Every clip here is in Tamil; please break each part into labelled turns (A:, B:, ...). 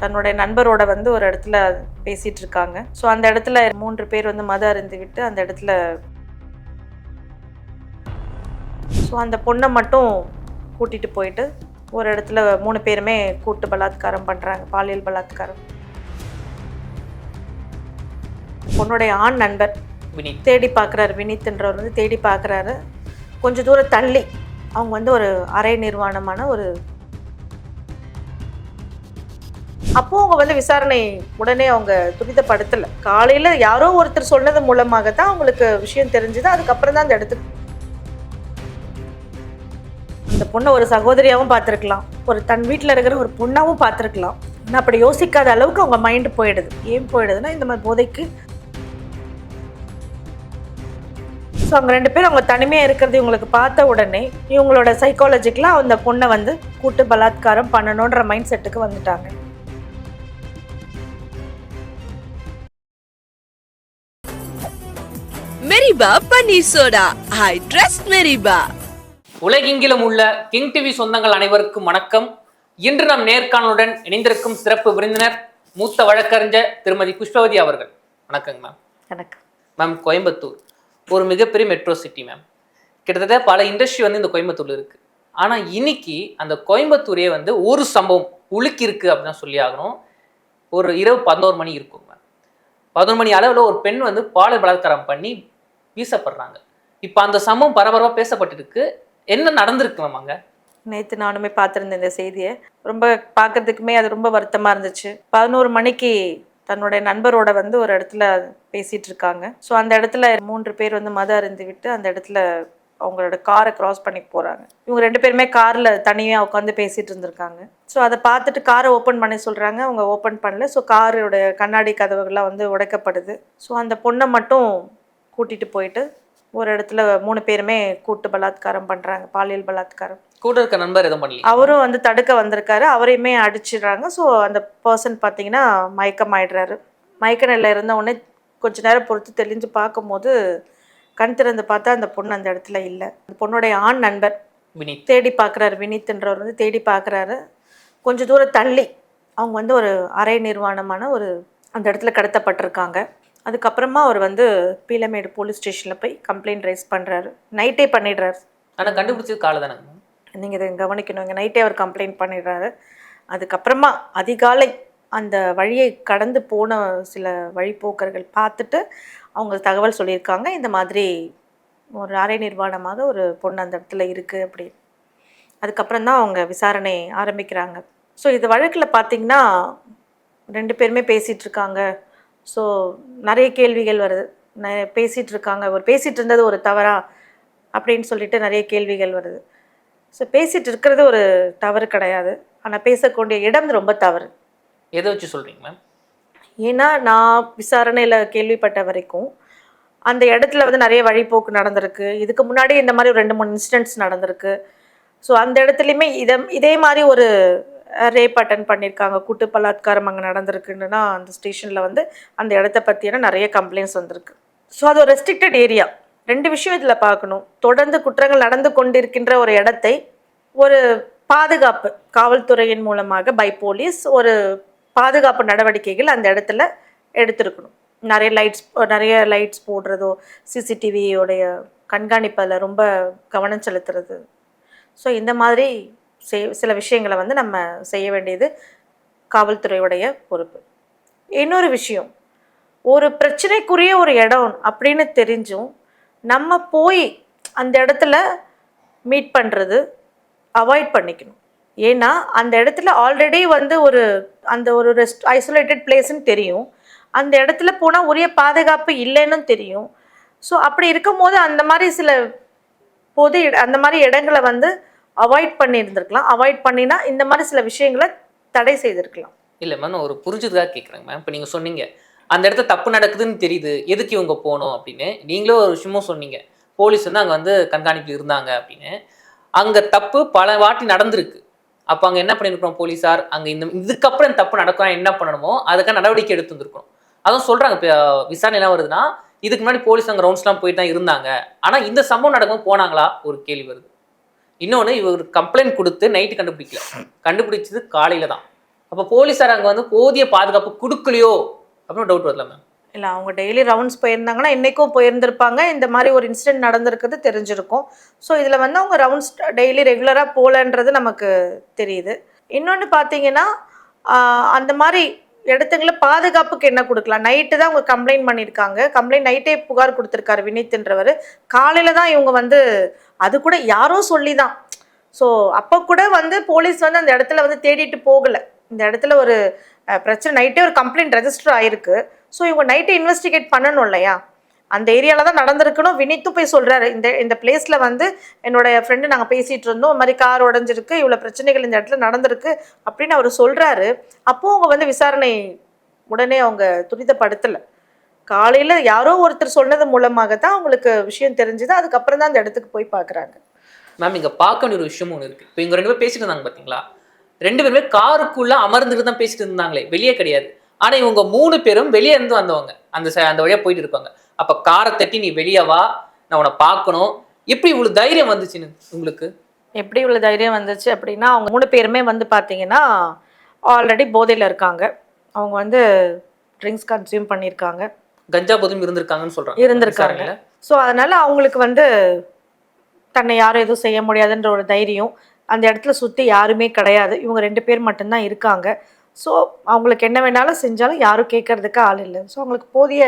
A: தன்னுடைய நண்பரோட வந்து ஒரு இடத்துல பேசிட்டு இருக்காங்க ஸோ அந்த இடத்துல மூன்று பேர் வந்து மது அருந்து விட்டு அந்த இடத்துல ஸோ அந்த பொண்ணை மட்டும் கூட்டிட்டு போயிட்டு ஒரு இடத்துல மூணு பேருமே கூட்டு பலாத்காரம் பண்றாங்க. பாலியல் பலாத்காரம். பொண்ணுடைய ஆண் நண்பர்
B: வினித்.
A: தேடி பார்க்குறாரு வினித்ன்றவர் வந்து தேடி பார்க்குறாரு கொஞ்சம் தூரம் தள்ளி அவங்க வந்து ஒரு அரை நிர்வாணமான ஒரு அப்போ அவங்க வந்து விசாரணை உடனே அவங்க துரிதப்படுத்தல. காலையில் யாரோ ஒருத்தர் சொன்னது மூலமாக தான் அவங்களுக்கு விஷயம் தெரிஞ்சுது. அதுக்கப்புறம் தான் அந்த இடத்துக்கு அந்த பொண்ணை ஒரு சகோதரியாகவும் பார்த்துருக்கலாம். ஒரு தன் வீட்டில் இருக்கிற ஒரு பொண்ணாகவும் பார்த்துருக்கலாம். ஆனால் அப்படி யோசிக்காத அளவுக்கு அவங்க மைண்டு போயிடுது. ஏன் போயிடுதுன்னா இந்த மாதிரி போதைக்கு. ஸோ அவங்க ரெண்டு பேரும் அவங்க தனிமையாக இருக்கிறது இவங்களுக்கு பார்த்த உடனே இவங்களோட சைக்காலஜிக்கலாக அந்த பொண்ணை வந்து கூட்டு பலாத்காரம் பண்ணணுன்ற மைண்ட் செட்டுக்கு வந்துட்டாங்க.
C: மெரிபா பன்னீர் சோடா. I trust Meriba.
B: உலகெங்கிலும் உள்ள கிங் டிவி சொந்தங்கள் அனைவருக்கும் வணக்கம். இன்று நம் நேர்காணலுடன் இணைந்திருக்கும் சிறப்பு விருந்தினர் மூத்த வழக்கறிஞர் திருமதி புஷ்பவதி அவர்கள். வணக்கங்க மேம்
A: எனக்கு
B: மேம் கோயம்புத்தூர். ஒரு மிகப்பெரிய மெட்ரோ சிட்டி மேம் கிட்டத்தட்ட பல இண்டஸ்ட்ரி வந்து இந்த கோயம்புத்தூர்ல இருக்கு. ஆனா இன்னைக்கு அந்த கோயம்புத்தூரே வந்து ஒரு சம்பவம் உலுக்கி இருக்கு அப்படின்னு சொல்லி ஆகணும். ஒரு இரவு பதினோரு மணி இருக்கும் மேம் பதினோரு மணி அளவில் ஒரு பெண் வந்து பாலியல் பலாத்காரம் பண்ணி வீசப்படுறாங்க. இப்போ அந்த சமம் பரபரப்பாக பேசப்பட்டிருக்கு. என்ன நடந்திருக்கு மேம்
A: நேற்று நானுமே பார்த்துருந்தேன் இந்த செய்தியை. ரொம்ப பார்க்கறதுக்குமே அது ரொம்ப வருத்தமாக இருந்துச்சு. பதினோரு மணிக்கு தன்னுடைய நண்பரோட வந்து ஒரு இடத்துல பேசிகிட்டு இருக்காங்க. ஸோ அந்த இடத்துல மூன்று பேர் வந்து மது அருந்து விட்டு அந்த இடத்துல அவங்களோட காரை க்ராஸ் பண்ணி போகிறாங்க இவங்க ரெண்டு பேருமே காரில் தனியாக உட்காந்து பேசிகிட்டு இருந்திருக்காங்க. ஸோ அதை பார்த்துட்டு காரை ஓப்பன் பண்ண சொல்கிறாங்க அவங்க ஓப்பன் பண்ணல. ஸோ காரோட கண்ணாடி கதவுகள்லாம் வந்து உடைக்கப்படுது. ஸோ அந்த பொண்ணை மட்டும் கூட்டிகிட்டு போயிட்டு ஒரு இடத்துல மூணு பேருமே கூட்டு பலாத்காரம் பண்ணுறாங்க பாலியல் பலாத்காரம்.
B: கூட இருக்க நண்பர் எதுவும் பண்ணல
A: அவரும் வந்து தடுக்க வந்திருக்காரு அவரையுமே அடிச்சிடுறாங்க. ஸோ அந்த பர்சன் பார்த்தீங்கன்னா மயக்கம் ஆயிடுறாரு மயக்க நிலையில் இருந்த உடனே கொஞ்ச நேரம் பொறுத்து தெளிஞ்சு பார்க்கும்போது கண் திறந்து பார்த்தா அந்த பொண்ணு அந்த இடத்துல இல்லை. அந்த பொண்ணுடைய ஆண் நண்பர்
B: வினித்.
A: தேடி பார்க்குறாரு. வினித்ன்றவர் வந்து தேடி பார்க்குறாரு. கொஞ்சம் தூரம் தள்ளி அவங்க வந்து ஒரு அரை நிர்வாணமான ஒரு அந்த இடத்துல கடத்தப்பட்டிருக்காங்க. அதுக்கப்புறமா அவர் வந்து பீலமேடு போலீஸ் ஸ்டேஷனில் போய் கம்ப்ளைண்ட் ரைஸ் பண்ணுறாரு நைட்டே பண்ணிடுறாரு.
B: ஆனா கண்டுபிடிச்சது காலை மேம்
A: நீங்கள் இதை கவனிக்கணும். இங்கே நைட்டே அவர் கம்ப்ளைண்ட் பண்ணிடுறாரு. அதுக்கப்புறமா அதிகாலை அந்த வழியை கடந்து போன சில வழிப்போக்கர்கள் பார்த்துட்டு அவங்க தகவல் சொல்லியிருக்காங்க. இந்த மாதிரி ஒரு அரை நிர்வாணமாக ஒரு பொண்ணு அந்த இடத்துல இருக்குது அப்படின்னு. அதுக்கப்புறம் தான் அவங்க விசாரணை ஆரம்பிக்கிறாங்க. ஸோ இது வழக்கில் பார்த்தீங்கன்னா ரெண்டு பேருமே பேசிகிட்டு இருக்காங்க. ஸோ நிறைய கேள்விகள் வருது. பேசிட்டு இருக்காங்க ஒரு பேசிகிட்டு இருந்தது ஒரு தவறா? அப்படின்னு சொல்லிட்டு நிறைய கேள்விகள் வருது. ஸோ பேசிட்டு இருக்கிறது ஒரு தவறு கிடையாது. ஆனால் பேசக்கூடிய இடம் ரொம்ப தவறு.
B: எதை வச்சு சொல்றீங்க மேம்
A: ஏன்னா நான் விசாரணையில் கேள்விப்பட்ட வரைக்கும் அந்த இடத்துல வந்து நிறைய வழிப்போக்கு நடந்திருக்கு. இதுக்கு முன்னாடி இந்த மாதிரி ஒரு ரெண்டு மூணு இன்சிடென்ட்ஸ் நடந்திருக்கு. ஸோ அந்த இடத்துலையுமே இதை இதே மாதிரி ஒரு ரேப் அட்டன் பண்ணியிருக்காங்க கூட்டு பலாத்காரம் அங்கே நடந்திருக்குன்னா அந்த ஸ்டேஷனில் வந்து அந்த இடத்த பற்றியான நிறைய கம்ப்ளைண்ட்ஸ் வந்திருக்கு. ஸோ அது ஒரு ரெஸ்ட்ரிக்டட் ஏரியா ரெண்டு விஷயம் இதில் பார்க்கணும். தொடர்ந்து குற்றங்கள் நடந்து கொண்டிருக்கின்ற ஒரு இடத்தை ஒரு பாதுகாப்பு காவல்துறையின் மூலமாக பை போலீஸ் ஒரு பாதுகாப்பு நடவடிக்கைகள் அந்த இடத்துல எடுத்திருக்கணும். நிறைய லைட்ஸ் நிறைய லைட்ஸ் போடுறதோ சிசிடிவியோடைய கண்காணிப்பு அதில் ரொம்ப கவனம் செலுத்துறது. ஸோ இந்த மாதிரி செய் சில விஷயங்களை வந்து நம்ம செய்ய வேண்டியது காவல்துறையுடைய பொறுப்பு. இன்னொரு விஷயம் ஒரு பிரச்சனைக்குரிய ஒரு இடம் அப்படின்னு தெரிஞ்சும் நம்ம போய் அந்த இடத்துல மீட் பண்ணுறது அவாய்ட் பண்ணிக்கணும். ஏன்னா அந்த இடத்துல ஆல்ரெடி வந்து ஒரு அந்த ஒரு ரெஸ்ட் ஐசோலேட்டட் பிளேஸ்ன்னு தெரியும். அந்த இடத்துல போனால் உரிய பாதுகாப்பு இல்லைன்னு தெரியும். ஸோ அப்படி இருக்கும்போது அந்த மாதிரி சில பொது இட- அந்த மாதிரி இடங்களை வந்து அவாய்ட் பண்ணியிருந்திருக்கலாம். அவாய்ட் பண்ணினா இந்த மாதிரி சில விஷயங்களை தடை செய்திருக்கலாம்.
B: இல்லை மேம் நான் ஒரு புரிஞ்சதுக்காக கேட்குறேங்க மேம் இப்போ நீங்கள் சொன்னீங்க அந்த இடத்துல தப்பு நடக்குதுன்னு தெரியுது எதுக்கு இவங்க போகணும் அப்படின்னு. நீங்களும் ஒரு விஷயமும் சொன்னீங்க. போலீஸ் வந்து அங்கே வந்து கண்காணிப்பில் இருந்தாங்க அப்படின்னு. அங்கே தப்பு பல வாட்டி நடந்திருக்கு. அப்போ அங்கே என்ன பண்ணியிருக்கணும் போலீஸார்? அங்கே இந்த இதுக்கப்புறம் இந்த தப்பு நடக்கும் என்ன பண்ணணுமோ அதுக்கான நடவடிக்கை எடுத்து வந்திருக்கணும். அதுவும் சொல்கிறாங்க இப்போ விசாரணை என்ன வருதுன்னா இதுக்கு முன்னாடி போலீஸ் அங்கே ரவுண்ட்ஸ்லாம் போயிட்டு தான் இருந்தாங்க. ஆனால் இந்த சம்பவம் நடக்கும் போனாங்களா? ஒரு கேள்வி வருது. இன்னொன்று இவர் கம்ப்ளைண்ட் கொடுத்து நைட்டு கண்டுபிடிக்கல. கண்டுபிடிச்சது காலையில் தான். அப்போ போலீஸார் அங்கே வந்து போதிய பாதுகாப்பு கொடுக்கலையோ அப்படின்னு டவுட் வரல மேம்
A: இல்லை அவங்க டெய்லி ரவுண்ட்ஸ் போயிருந்தாங்கன்னா இன்றைக்கும் போயிருந்திருப்பாங்க. இந்த மாதிரி ஒரு இன்சிடென்ட் நடந்திருக்கிறது தெரிஞ்சிருக்கும். ஸோ இதில் வந்து அவங்க ரவுண்ட்ஸ் டெய்லி ரெகுலராக போகலன்றது நமக்கு தெரியுது. இன்னொன்று பார்த்தீங்கன்னா அந்த மாதிரி இடத்துங்கள பாதுகாப்புக்கு என்ன கொடுக்கலாம்? நைட்டு தான் அவங்க கம்ப்ளைண்ட் பண்ணியிருக்காங்க. கம்ப்ளைண்ட் நைட்டே புகார் கொடுத்துருக்காரு வினித்ன்றவர் காலையில் தான் இவங்க வந்து அது கூட யாரோ சொல்லி தான் ஸோ அப்போ கூட வந்து போலீஸ் வந்து அந்த இடத்துல வந்து தேடிட்டு போகலை. இந்த இடத்துல ஒரு பிரச்சனை நைட்டே ஒரு கம்ப்ளைண்ட் ரெஜிஸ்டர் ஆயிருக்கு. ஸோ இவங்க நைட்டே இன்வெஸ்டிகேட் பண்ணணும் இல்லையா? அந்த ஏரியாவில் தான் நடந்திருக்குன்னு வினித்தும் போய் சொல்கிறாரு இந்த இந்த பிளேஸில் வந்து என்னுடைய ஃப்ரெண்டு நாங்கள் பேசிகிட்டு இருந்தோம். இந்த மாதிரி கார் உடஞ்சிருக்கு. இவ்வளோ பிரச்சனைகள் இந்த இடத்துல நடந்திருக்கு அப்படின்னு அவர் சொல்கிறாரு அப்போது அவங்க வந்து விசாரணை உடனே அவங்க துரிதப்படுத்தலை. காலையில் யாரோ ஒருத்தர் சொன்னது மூலமாக தான் அவங்களுக்கு விஷயம் தெரிஞ்சுது. அதுக்கப்புறம் தான் அந்த இடத்துக்கு போய் பார்க்குறாங்க
B: மேம் இங்கே பார்க்க வேண்டிய ஒரு விஷயம் ஒன்று இருக்குது இப்போ இவங்க ரெண்டு பேர் பேசிட்டு இருந்தாங்க பார்த்தீங்களா ரெண்டு பேருமே காருக்குள்ளே அமர்ந்துட்டு தான் பேசிட்டு இருந்தாங்களே. வெளியே கிடையாது. ஆனால் இவங்க மூணு பேரும் வெளியே இருந்து வந்தவங்க. அந்த ச- அந்த வழியாக போயிட்டு இருப்பாங்க. அப்ப காரை தட்டி நீ வெளியே வா நான் உன்னை பார்க்கணும். எப்படி இவ்வளவு தைரியம் வந்துச்சுன்னு உங்களுக்கு?
A: எப்படி இவ்வளோ தைரியம் வந்துச்சு அப்படின்னா அவங்க மூணு பேருமே வந்து பார்த்தீங்கன்னா ஆல்ரெடி போதையில் இருக்காங்க. அவங்க வந்து ட்ரிங்க்ஸ் கன்சியூம் பண்ணியிருக்காங்க.
B: கஞ்சா போதும் இருந்திருக்காங்கன்னு சொல்றாங்க.
A: இருந்திருக்காங்க. ஸோ அதனால் அவங்களுக்கு வந்து தன்னை யாரும் எதுவும் செய்ய முடியாதுன்ற ஒரு தைரியம். அந்த இடத்துல சுற்றி யாருமே கிடையாது. இவங்க ரெண்டு பேர் மட்டும்தான் இருக்காங்க. ஸோ அவங்களுக்கு என்ன வேணாலும் செஞ்சாலும் யாரும் கேட்கறதுக்கு ஆள் இல்லை. ஸோ அவங்களுக்கு போதிய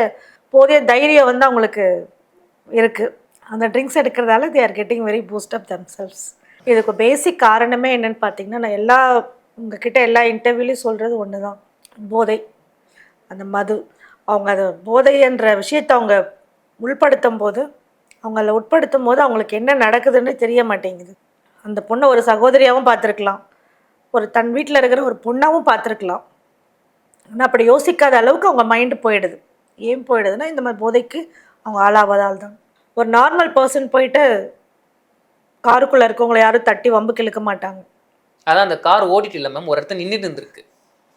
A: போதிய தைரியம் வந்து அவங்களுக்கு இருக்குது அந்த drinks எடுக்கிறதால they are getting very boost up themselves இதுக்கு பேசிக் காரணமே என்னன்னு பார்த்தீங்கன்னா நான் எல்லா உங்ககிட்ட எல்லா இன்டர்வியூலையும் சொல்கிறது ஒன்று தான் போதை. அந்த மது. அவங்க அது போதை என்ற விஷயத்தை அவங்க உள்படுத்தும் போது அவங்க அதில் உட்படுத்தும் போது அவங்களுக்கு என்ன நடக்குதுன்னு தெரிய மாட்டேங்குது. அந்த பொண்ணை ஒரு சகோதரியாகவும் பார்த்துருக்கலாம். ஒரு தன் வீட்டில் இருக்கிற ஒரு பொண்ணாகவும் பார்த்துருக்கலாம். ஆனால் அப்படி யோசிக்காத அளவுக்கு அவங்க மைண்டு போயிடுது. ஏன் போயிடுதுன்னா இந்த மாதிரி போதைக்கு அவங்க ஆளாவதால் தான் ஒரு நார்மல் பர்சன் போயிட்டு காருக்குள்ளே இருக்கவங்கள யாரும் தட்டி வம்புக்கு இழுக்க மாட்டாங்க.
B: அதான் அந்த கார் ஓடிட்டு இல்லை மேம் ஒரு இடத்துல நின்றுட்டு இருந்திருக்கு.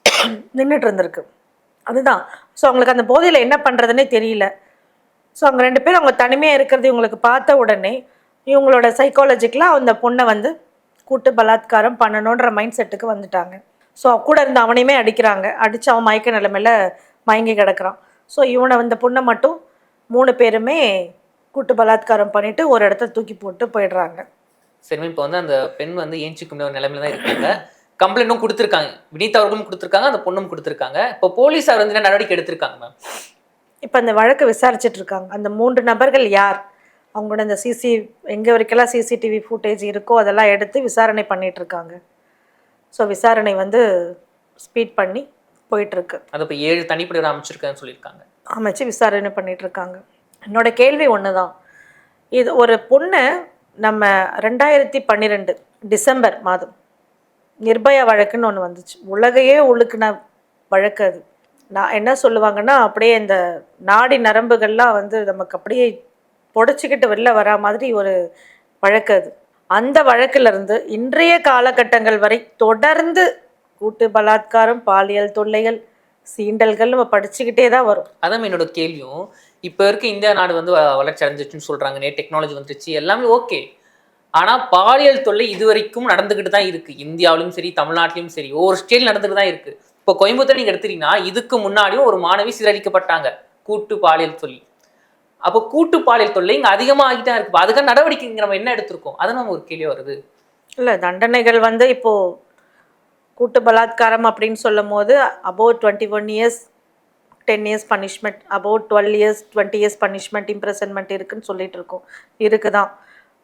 A: நின்றுட்டு இருந்திருக்கு. அதுதான். ஸோ அவங்களுக்கு அந்த போதையில் என்ன பண்ணுறதுனே தெரியல. ஸோ அவங்க ரெண்டு பேரும் அவங்க தனிமையாக இருக்கிறது இவங்களுக்கு பார்த்த உடனே இவங்களோட சைக்காலஜிக்கலாக அந்த பொண்ணை வந்து கூட்டு பலாத்காரம் பண்ணணுன்ற மைண்ட் செட்டுக்கு வந்துட்டாங்க. ஸோ கூட இருந்து அவனையுமே அடிக்கிறாங்க. அடித்து அவன் மயக்க நிலைமையில மயங்கி கிடக்குறான். ஸோ இவனை அந்த பொண்ணை மட்டும் மூணு பேருமே கூட்டு பலாத்காரம் பண்ணிட்டு ஒரு இடத்த தூக்கி போட்டு போயிடுறாங்க.
B: சரி இப்போ வந்து அந்த பெண் வந்து ஏஞ்சிக்க முடியாத ஒரு நிலைமையில தான் இருக்காங்க. கம்ப்ளைண்ட்டும் கொடுத்துருக்காங்க. வினீத் அவர்களும் கொடுத்துருக்காங்க அந்த பொண்ணும் கொடுத்துருக்காங்க. இப்போ போலீஸார் வந்து என்ன நடவடிக்கை எடுத்திருக்காங்க மேம்?
A: இப்போ அந்த வழக்கு விசாரிச்சுட்டு இருக்காங்க. அந்த மூன்று நபர்கள் யார்? அவங்களோட இந்த சிசி எங்கே வரைக்கெல்லாம் சிசிடிவி ஃபுட்டேஜ் இருக்கோ அதெல்லாம் எடுத்து விசாரணை பண்ணிட்டு இருக்காங்க. ஸோ விசாரணை வந்து ஸ்பீட் பண்ணி போயிட்டுருக்கு.
B: அது இப்போ ஏழு தனிப்படைகள் அமைச்சிருக்கேன்னு சொல்லியிருக்காங்க.
A: அமைச்சு விசாரணை பண்ணிட்டு இருக்காங்க என்னோட கேள்வி ஒன்று தான் இது ஒரு பொண்ணு நம்ம ரெண்டாயிரத்தி பன்னிரெண்டு டிசம்பர் மாதம் நிர்பயா வழக்குன்னு ஒன்று வந்துச்சு. உலகையே உழுக்குன வழக்கு அது. நான் என்ன சொல்லுவாங்கன்னா அப்படியே இந்த நாடி நரம்புகள்லாம் வந்து நமக்கு அப்படியே புடச்சிக்கிட்டு வெளில வரா மாதிரி ஒரு வழக்கு அது. அந்த வழக்கிலிருந்து இன்றைய காலகட்டங்கள் வரை தொடர்ந்து கூட்டு பலாத்காரம் பாலியல் தொல்லைகள் சீண்டல்கள் நம்ம படிச்சுக்கிட்டே தான் வரும்.
B: அதான் என்னோட கேள்வியும். இப்போ இருக்க இந்தியா நாடு வந்து வளர்ச்சி அடைஞ்சிச்சுன்னு சொல்றாங்க. நே டெக்னாலஜி வந்துருச்சு. எல்லாமே ஓகே ஆனா பாலியல் தொல்லை இது வரைக்கும் நடந்துகிட்டு தான் இருக்கு. இந்தியாவிலும் சரி தமிழ்நாட்டிலும் சரி ஒவ்வொரு ஸ்டேட் நடந்துட்டு தான் இருக்கு. இப்போ கோயம்புத்தூர் நீங்க எடுத்துட்டீங்கன்னா இதுக்கு முன்னாடியும் ஒரு மாணவி சீரழிக்கப்பட்டாங்க கூட்டு பாலியல் தொல்லை. அப்போ கூட்டு பாலியல் தொல்லை இங்க அதிகமா ஆகிட்டா இருக்கு. அதுக்கான நடவடிக்கை இங்க நம்ம என்ன எடுத்திருக்கோம்? அது நம்ம ஒரு கேள்வி வருது.
A: இல்லை தண்டனைகள் வந்து இப்போது கூட்டு பலாத்காரம் அப்படின்னு சொல்லும் போது above twenty one years ten years punishment above twelve years twenty years punishment imprisonment இருக்குன்னு சொல்லிட்டு இருக்கோம். இருக்குதான்.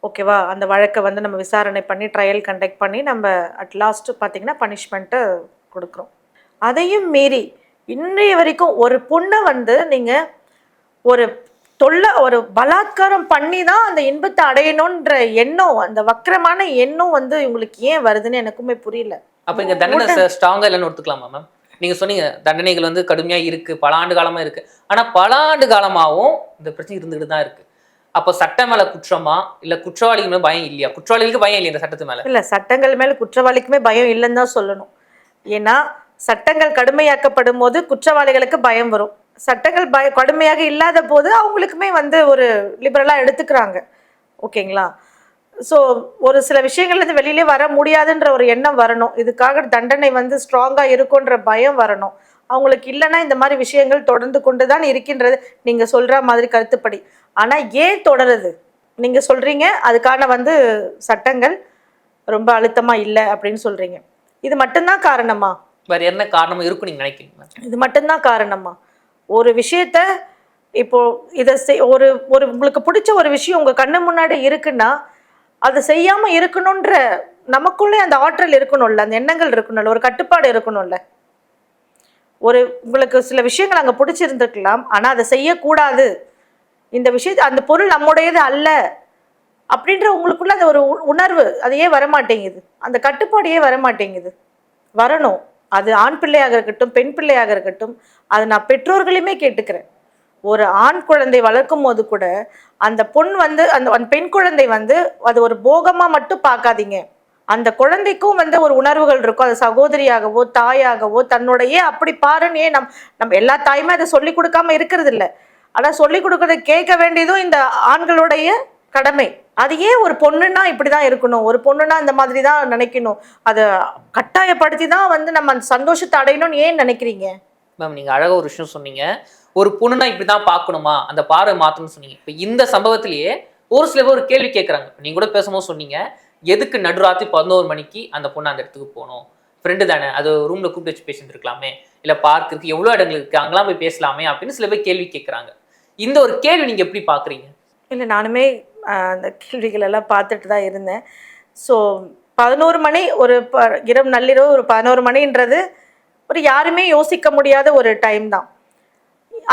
A: ஓகேவா அந்த வழக்கை வந்து நம்ம விசாரணை பண்ணி ட்ரையல் கண்டக்ட் பண்ணி நம்ம அட் லாஸ்ட் பார்த்தீங்கன்னா பனிஷ்மெண்ட்டை கொடுக்குறோம். அதையும் மீறி இன்றைய வரைக்கும் ஒரு பொண்ணை வந்து நீங்கள் ஒரு தொல்லை ஒரு பலாத்காரம் பண்ணி தான் அந்த இன்பத்தை அடையணுன்ற எண்ணம் அந்த வக்கரமான எண்ணம் வந்து இவங்களுக்கு ஏன் வருதுன்னு எனக்குமே புரியல.
B: அப்ப இங்க தண்டனை ஸ்ட்ராங்கா இல்லைன்னு ஒத்துக்கலாமா மேம் நீங்க சொன்னீங்க தண்டனைகள் வந்து கடுமையா இருக்கு பல ஆண்டு காலமா இருக்கு. ஆனா பல ஆண்டு காலமாவும் இந்த பிரச்சனை இருந்துகிட்டு தான் இருக்கு. அப்போ சட்ட மேல குற்றமா இல்ல குற்றவாளிகள் மேல பயம் இல்லையா? குற்றவாளிகளுக்கு பயம் இல்லையா இந்த சட்டத்து மேல?
A: இல்லை சட்டங்கள் மேலே குற்றவாளிக்குமே பயம் இல்லைன்னு தான் சொல்லணும். ஏன்னா சட்டங்கள் கடுமையாக்கப்படும் போது குற்றவாளிகளுக்கு பயம் வரும். சட்டங்கள் பய கடுமையாக இல்லாத போது அவங்களுக்குமே வந்து ஒரு லிபரலாக எடுத்துக்கிறாங்க. ஓகேங்களா? ஸோ ஒரு சில விஷயங்கள்லேருந்து வெளியிலே வர முடியாதுன்ற ஒரு எண்ணம் வரணும். இதுக்காக தண்டனை வந்து ஸ்ட்ராங்காக இருக்குன்ற பயம் வரணும். அவங்களுக்கு இல்லைன்னா இந்த மாதிரி விஷயங்கள் தொடர்ந்து கொண்டு தான் இருக்கின்றது. நீங்கள் சொல்கிற மாதிரி கருத்துப்படி. ஆனால் ஏன் தொடருது? நீங்கள் சொல்கிறீங்க அதுக்கான வந்து சட்டங்கள் ரொம்ப அழுத்தமாக இல்லை அப்படின்னு சொல்கிறீங்க இது மட்டும்தான் காரணமா?
B: வேற என்ன காரணம் இருக்கும் நீங்க நினைக்கிறீங்க
A: இது மட்டும்தான் காரணமா? ஒரு விஷயத்த இப்போ இதை செய் ஒரு ஒரு உங்களுக்கு பிடிச்ச ஒரு விஷயம் உங்க கண்ணு முன்னாடி இருக்குன்னா அதை செய்யாம இருக்கணுன்ற நமக்குள்ளே அந்த ஆற்றல் இருக்கணும்ல அந்த எண்ணங்கள் இருக்கணும்ல ஒரு கட்டுப்பாடு இருக்கணும்ல. ஒரு உங்களுக்கு சில விஷயங்கள் அங்கே பிடிச்சிருந்துருக்கலாம் ஆனால் அதை செய்யக்கூடாது. இந்த விஷயத்தை அந்த பொருள் நம்முடையது அல்ல அப்படின்ற உங்களுக்குள்ள அந்த ஒரு உ- உணர்வு அது ஏன் வரமாட்டேங்குது. அந்த கட்டுப்பாடு ஏன் வரமாட்டேங்குது. வரணும். அது ஆண் பிள்ளையாக இருக்கட்டும் பெண் பிள்ளையாக இருக்கட்டும் அது நான் பெற்றோர்களையுமே கேட்டுக்கிறேன். ஒரு ஆண் குழந்தை வளர்க்கும் போது கூட அந்த பொண் வந்து அந்த அந்த பெண் குழந்தை வந்து அது ஒரு போகமாக மட்டும் பார்க்காதீங்க. அந்த குழந்தைக்கும் வந்து ஒரு உணர்வுகள் இருக்கும். அது சகோதரியாகவோ தாயாகவோ தன்னுடைய அப்படி பாருன்னு ஏன் நம் நம்ம எல்லா தாயுமே அதை சொல்லி கொடுக்காம இருக்கிறது இல்லை ஆனால் சொல்லி கொடுக்கறத கேட்க வேண்டியதும் இந்த ஆண்களுடைய கடமை. அது ஏன் ஒரு பொண்ணுன்னா இப்படி தான் இருக்கணும்? ஒரு பொண்ணுன்னா இந்த மாதிரி தான் நினைக்கணும். அதை கட்டாயப்படுத்தி தான் வந்து நம்ம அந்த சந்தோஷத்தை அடையணும்னு ஏன் நினைக்கிறீங்க?
B: மேம் நீங்கள் அழகாக ஒரு விஷயம் சொன்னீங்க. ஒரு பொண்ணுனா இப்படிதான் பார்க்கணுமா? அந்த பார்வை மாத்தணும்னு சொன்னீங்க. இப்போ இந்த சம்பவத்திலேயே ஒரு சில பேர் ஒரு கேள்வி கேட்குறாங்க நீங்க கூட பேசும்போது சொன்னீங்க எதுக்கு நடுராத்திரி பதினோரு மணிக்கு அந்த பொண்ணு அந்த இடத்துக்கு போகணும்? ஃப்ரெண்டு தானே. அது ரூம்ல கூப்பிட்டு வச்சு பேசிட்டு இருக்கலாமே. இல்ல பார்க் இருக்கு. எவ்வளவு இடங்கள் இருக்கு? அங்கெல்லாம் போய் பேசலாமே. அப்படின்னு சில பேர் கேள்வி கேட்குறாங்க இந்த ஒரு கேள்வி நீங்க எப்படி பாக்குறீங்க?
A: இல்லை நானுமே அந்த கேள்விகள் எல்லாம் பார்த்துட்டு தான் இருந்தேன். ஸோ பதினோரு மணி ஒரு ப இரவு நள்ளிரவு ஒரு பதினோரு மணின்றது ஒரு யாருமே யோசிக்க முடியாத ஒரு டைம் தான்.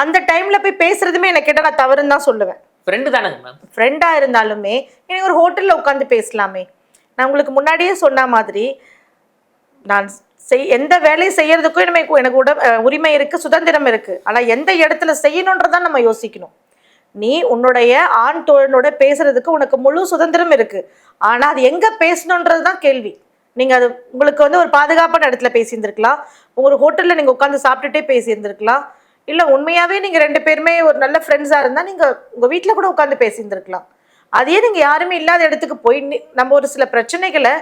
A: அந்த டைமில் போய் பேசுறதுமே எனக்கு கேட்டால் நான் தவறுன்னு தான் சொல்லுவேன்.
B: ஃப்ரெண்டு தானேங்க மேம்
A: ஃப்ரெண்டாக இருந்தாலுமே எனக்கு ஒரு ஹோட்டலில் உட்காந்து பேசலாமே. நான் உங்களுக்கு முன்னாடியே சொன்ன மாதிரி நான் செய் எந்த வேலையை செய்யறதுக்கும் எனக்கு எனக்கு உட உரிமை இருக்குது சுதந்திரம் இருக்குது ஆனால் எந்த இடத்துல செய்யணுன்றதான் நம்ம யோசிக்கணும். நீ உன்னுடைய ஆண் தோழனோட பேசுறதுக்கு உனக்கு முழு சுதந்திரம் இருக்குது ஆனால் அது எங்கே பேசணுன்றது தான் கேள்வி. நீங்கள் அது உங்களுக்கு வந்து ஒரு பாதுகாப்பான இடத்துல பேசியிருந்திருக்கலாம். உங்கள் ஹோட்டலில் நீங்கள் உட்காந்து சாப்பிட்டுட்டே பேசியிருந்திருக்கலாம். இல்லை உண்மையாகவே நீங்கள் ரெண்டு பேருமே ஒரு நல்ல ஃப்ரெண்ட்ஸாக இருந்தால் நீங்கள் உங்கள் வீட்டில் கூட உட்காந்து பேசியிருந்திருக்கலாம். அதையே நீங்கள் யாருமே இல்லாத இடத்துக்கு போய் நம்ம ஒரு சில பிரச்சனைகளை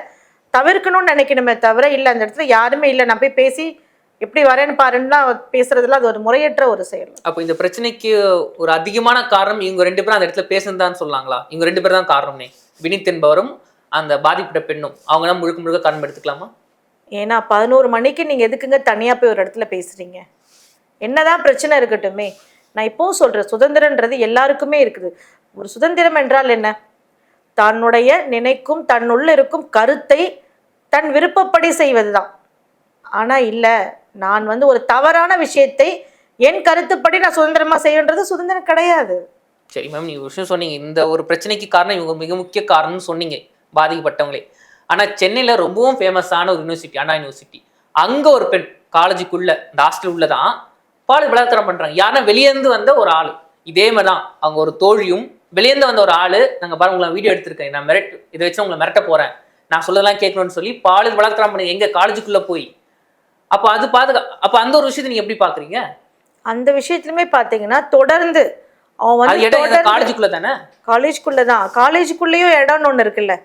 A: தவிர்க்கணும்னு நினைக்கணுமே தவிர இல்லை அந்த இடத்துல யாருமே இல்லை. நான் போய் பேசி எப்படி வரேன்னு பாருன்னா பேசுறதுல அது ஒரு முறையற்ற ஒரு செயல்.
B: அப்போ இந்த பிரச்சனைக்கு ஒரு அதிகமான காரணம் இவங்க ரெண்டு பேரும் அந்த இடத்துல பேசுனதுதான் சொல்லலாங்களா இவங்க ரெண்டு பேரும் தான் காரணமே. வினித் என்பவரும் அந்த பாதிப்பட்ட பெண்ணும். அவங்க தான் முழுக்க முழுக்க காரணம் எடுத்துக்கலாமா?
A: ஏன்னா பதினோரு மணிக்கு நீங்கள் எதுக்குங்க தனியாக போய் ஒரு இடத்துல பேசுகிறீங்க என்னதான் பிரச்சனை இருக்கட்டுமே. நான் இப்போவும் சொல்கிறேன் சுதந்திரன்றது எல்லாருக்குமே இருக்குது. ஒரு சுதந்திரம் என்றால் என்ன? தன்னுடைய நினைக்கும் தன்னுள்ள இருக்கும் கருத்தை தன் விருப்பப்படி செய்வது தான் ஆனால் இல்லை நான் வந்து ஒரு தவறான விஷயத்தை என் கருத்துப்படி நான் சுதந்திரமாக செய்யன்றது சுதந்திரம் கிடையாது.
B: சரி மேம் நீங்க விஷயம் சொன்னீங்க. இந்த ஒரு பிரச்சனைக்கு காரணம் இவங்க மிக முக்கிய காரணம்னு சொன்னீங்க பாதிக்கப்பட்டவங்களே. ஆனா சென்னையில ரொம்பவும் ஃபேமஸான ஒரு யூனிவர்சிட்டி அண்ணா யூனிவர்சிட்டி அங்க ஒரு பெண் காலேஜுக்குள்ள இந்த ஹாஸ்டல் உள்ளதான் பால் பலாத்காரம் பண்றாங்க. யாருன்னா வெளியேந்து வந்த ஒரு ஆளு. இதே மாதிரி தான் அவங்க ஒரு தோழியும் வெளியேந்து வந்த ஒரு ஆளு. நாங்க பாருங்க உங்களை வீடியோ எடுத்திருக்கேன். நான் மிரட் இதை வச்சு உங்களை மிரட்ட போறேன். நான் சொல்லதெல்லாம் கேட்கணும்னு சொல்லி பாலியல் பலாத்காரம் பண்ணி எங்க காலேஜுக்குள்ள போய். அப்ப அது பாதுகா அப்ப அந்த ஒரு விஷயத்தை நீங்க எப்படி பாக்குறீங்க?
A: அந்த விஷயத்துலையுமே பார்த்தீங்கன்னா தொடர்ந்து அவன் வந்து
B: காலேஜுக்குள்ள தானே?
A: காலேஜ்குள்ளே தான் காலேஜுக்குள்ளேயும் இடம்னு ஒன்று இருக்குல்ல.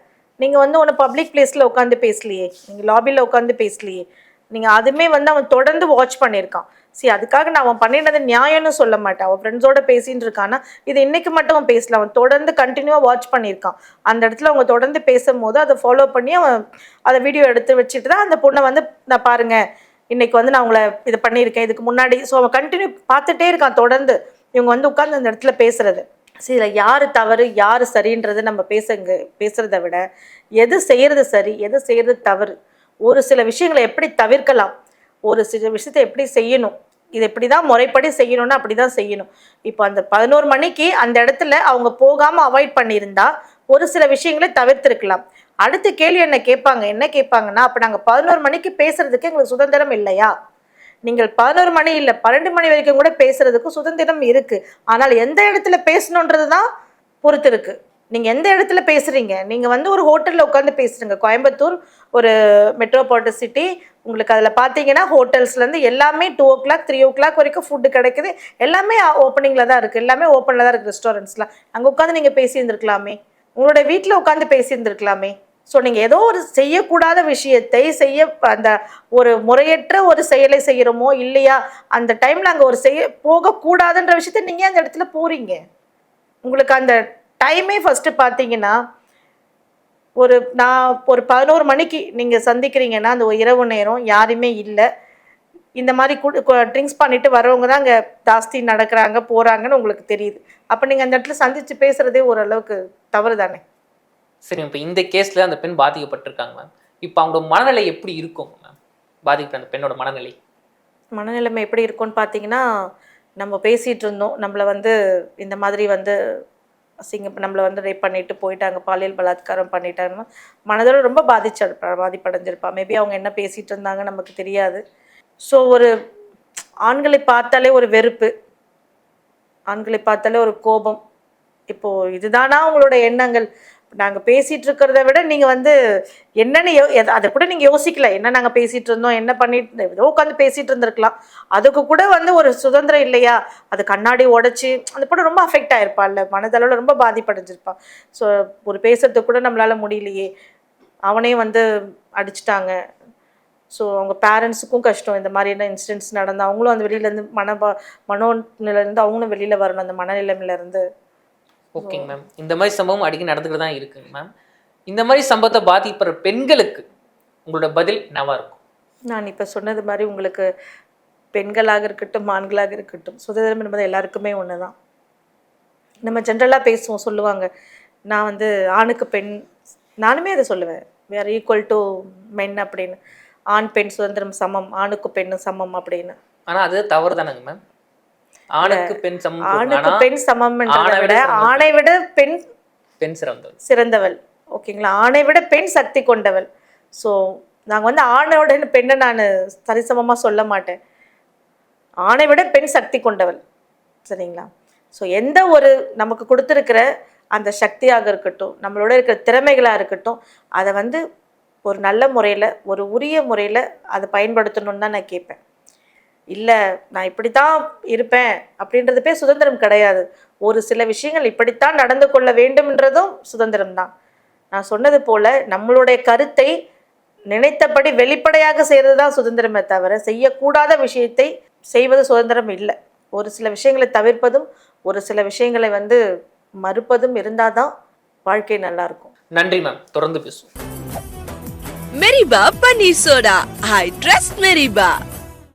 A: நீங்கள் வந்து ஒன்று பப்ளிக் பிளேஸில் உட்காந்து பேசலையே. நீங்கள் லாபியில் உட்காந்து பேசலையே. நீங்கள் அதுவுமே வந்து அவன் தொடர்ந்து வாட்ச் பண்ணியிருக்கான். சரி அதுக்காக நான் அவன் பண்ணினது நியாயம்னு சொல்ல மாட்டேன். அவன் ஃப்ரெண்ட்ஸோட பேசின்னு இருக்கான்னா இது இன்னைக்கு மட்டும் அவன் பேசல. அவன் தொடர்ந்து கண்டினியூவாக வாட்ச் பண்ணியிருக்கான். அந்த இடத்துல அவங்க தொடர்ந்து பேசும்போது அதை ஃபாலோ பண்ணி அவன் அதை வீடியோ எடுத்து வச்சுட்டு தான் அந்த பொண்ணை வந்து நான் பாருங்க இன்னைக்கு வந்து நான் உங்களை இது பண்ணியிருக்கேன். இதுக்கு முன்னாடி ஸோ அவன் கண்டினியூ பார்த்துட்டே இருக்கான் தொடர்ந்து. இவங்க வந்து உட்காந்து அந்த இடத்துல பேசுறது. சரி இதில் யார் தவறு யார் சரின்றது நம்ம பேசுங்க பேசுறதை விட எது செய்யறது சரி எது செய்யறது தவறு. ஒரு சில விஷயங்களை எப்படி தவிர்க்கலாம்? ஒரு சில விஷயத்தை எப்படி செய்யணும்? இது இப்படி தான் முறைப்படி செய்யணும்னா அப்படி தான் செய்யணும். இப்போ அந்த பதினோரு மணிக்கு அந்த இடத்துல அவங்க போகாமல் அவாய்ட் பண்ணியிருந்தா ஒரு சில விஷயங்களை தவிர்த்திருக்கலாம். அடுத்த கேள்வி என்ன கேட்பாங்க? என்ன கேட்பாங்கன்னா அப்போ நாங்கள் பதினோரு மணிக்கு பேசுறதுக்கு எங்களுக்கு சுதந்திரம் இல்லையா? நீங்கள் பதினோரு மணி இல்லை பன்னெண்டு மணி வரைக்கும் கூட பேசுறதுக்கு சுதந்திரம் இருக்கு. ஆனால் எந்த இடத்துல பேசணுன்றது தான் பொறுத்து இருக்கு நீங்க எந்த இடத்துல பேசுறீங்க? நீங்க வந்து ஒரு ஹோட்டல்ல உட்காந்து பேசுறீங்க. கோயம்புத்தூர் ஒரு மெட்ரோபாலிட்டன் சிட்டி உங்களுக்கு அதில் பார்த்தீங்கன்னா ஹோட்டல்ஸ்லேருந்து எல்லாமே two o'clock three o'clock வரைக்கும் ஃபுட்டு கிடைக்குது. எல்லாமே ஓப்பனிங்கில் தான் இருக்குது எல்லாமே ஓப்பனில் தான் இருக்குது ரெஸ்டாரண்ட்ஸ்லாம் அங்கே உட்காந்து நீங்கள் பேசியிருந்துருக்கலாமே. உங்களோட வீட்டில் உட்காந்து பேசியிருந்துருக்கலாமே. ஸோ நீங்கள் ஏதோ ஒரு செய்யக்கூடாத விஷயத்தை செய்ய அந்த ஒரு முறையற்ற ஒரு செயலை செய்கிறோமோ இல்லையா? அந்த டைமில் அங்கே ஒரு செய்ய போகக்கூடாதுன்ற விஷயத்த நீங்கள் அந்த இடத்துல போகிறீங்க உங்களுக்கு அந்த டைமே ஃபஸ்ட்டு பார்த்தீங்கன்னா ஒரு நான் ஒரு பதினோரு மணிக்கு நீங்கள் சந்திக்கிறீங்கன்னா அந்த இரவு நேரம் யாருமே இல்லை. இந்த மாதிரி ட்ரிங்க்ஸ் பண்ணிட்டு வரவங்க தான் அங்கே ஜாஸ்தி நடக்கிறாங்க போகிறாங்கன்னு உங்களுக்கு தெரியுது. அப்போ நீங்கள் அந்த இடத்துல சந்தித்து பேசுகிறதே ஓரளவுக்கு தவறு தானே
B: சரி இப்போ இந்த கேஸ்ல அந்த பெண் பாதிக்கப்பட்டிருக்காங்க மேம் இப்போ அவங்களோட மனநிலை எப்படி இருக்கும் மேம் பாதிக்கப்பட்ட அந்த பெண்ணோட மனநிலை?
A: மனநிலைமை எப்படி இருக்கும்னு பார்த்தீங்கன்னா நம்ம பேசிகிட்டு இருந்தோம். நம்மளை வந்து இந்த மாதிரி வந்து அசிங்க நம்மளை வந்து ரேப் பண்ணிட்டு போயிட்டாங்க பாலியல் பலாத்காரம் பண்ணிட்டாங்கன்னா மனதோட ரொம்ப பாதிச்சிருப்பா பாதிப்படைஞ்சிருப்பா. மேபி அவங்க என்ன பேசிகிட்டு இருந்தாங்க நமக்கு தெரியாது. ஸோ ஒரு ஆண்களை பார்த்தாலே ஒரு வெறுப்பு. ஆண்களை பார்த்தாலே ஒரு கோபம். இப்போது இதுதானா அவங்களோட எண்ணங்கள்? நாங்கள் பேசிகிட்டு இருக்கிறத விட நீங்கள் வந்து என்னென்னு யோ அதை கூட நீங்கள் யோசிக்கல. என்ன நாங்கள் பேசிகிட்டு இருந்தோம் என்ன பண்ணிட்டு ஏதோ உட்காந்து பேசிகிட்டு இருந்திருக்கலாம் அதுக்கு கூட வந்து ஒரு சுதந்திரம் இல்லையா? அது கண்ணாடி உடைச்சி அந்த கூட ரொம்ப அஃபெக்ட் ஆயிருப்பாள்ல. மனதளவில் ரொம்ப பாதிப்படைஞ்சிருப்பான் ஸோ ஒரு பேசுறதுக்கு கூட நம்மளால் முடியலையே. அவனே வந்து அடிச்சிட்டாங்க. ஸோ அவங்க பேரண்ட்ஸுக்கும் கஷ்டம். இந்த மாதிரியான இன்சிடென்ட்ஸ் நடந்து அவங்களும் அந்த வெளியிலேருந்து மன மனோநிலையிலேருந்து அவங்களும் வெளியில் வரணும். அந்த மனநிலைமையிலேருந்து
B: ஓகேங்க மேம் இந்த மாதிரி சம்பவம் அடிக்கடி நடந்துக்கிட்டு தான் இருக்குங்க மேம் இந்த மாதிரி சம்பவத்தை பாதிப்படுற பெண்களுக்கு உங்களோட பதில் என்னவா இருக்கும்?
A: நான் இப்போ சொன்னது மாதிரி உங்களுக்கு பெண்களாக இருக்கட்டும் ஆண்களாக இருக்கட்டும் சுதந்திரம் என்பது எல்லாருக்குமே ஒன்று தான் நம்ம ஜென்ரலாக பேசுவோம் சொல்லுவாங்க. நான் வந்து ஆணுக்கு பெண் நானுமே அதை சொல்லுவேன். வேறு ஈக்குவல் டு மென் அப்படின்னு. ஆண் பெண் சுதந்திரம் சமம் ஆணுக்கு பெண்ணு சமம் அப்படின்னு.
B: ஆனா அது தவறு தானேங்க மேம் ஆணுக்கு பெண் சமம்.
A: ஆணுக்கு பெண்
B: ஆணை விட சிறந்தவள்.
A: ஆணை விட பெண்
B: பெண் சிறந்தது
A: சிறந்தவள். ஓகேங்களா? ஆணை விட பெண் சக்தி கொண்டவள். ஸோ நாங்கள் வந்து ஆணோட பெண்ணை நான் சரிசமமாக சொல்ல மாட்டேன். ஆணை விட பெண் சக்தி கொண்டவள். சரிங்களா? ஸோ எந்த ஒரு நமக்கு கொடுத்துருக்கிற அந்த சக்தியாக இருக்கட்டும் நம்மளோட இருக்கிற திறமைகளாக இருக்கட்டும் அதை வந்து ஒரு நல்ல முறையில் ஒரு உரிய முறையில் அதை பயன்படுத்தணும்னு தான் நான் கேட்பேன். இல்லை நான் இப்படி தான் இருப்பேன் அப்படின்றது பேர் சுதந்திரம் கிடையாது. ஒரு சில விஷயங்கள் இப்படித்தான் நடந்து கொள்ள வேண்டும்ன்றதும் சுதந்திரம் தான். நான் சொன்னது போல நம்மளுடைய கருத்தை நினைத்தபடி வெளிப்படையாக செய்கிறது தான் சுதந்திரமே தவிர செய்யக்கூடாத விஷயத்தை செய்வது சுதந்திரம் இல்லை. ஒரு சில விஷயங்களை தவிர்ப்பதும் ஒரு சில விஷயங்களை வந்து மறுப்பதும் இருந்தால் தான் வாழ்க்கை நல்லா இருக்கும்.
B: நன்றி மேம் தொடர்ந்து பேசுவோம்.
C: மெரிபா பன்னீர் சோடா ஐ ட்ரஸ்ட் மெரிபா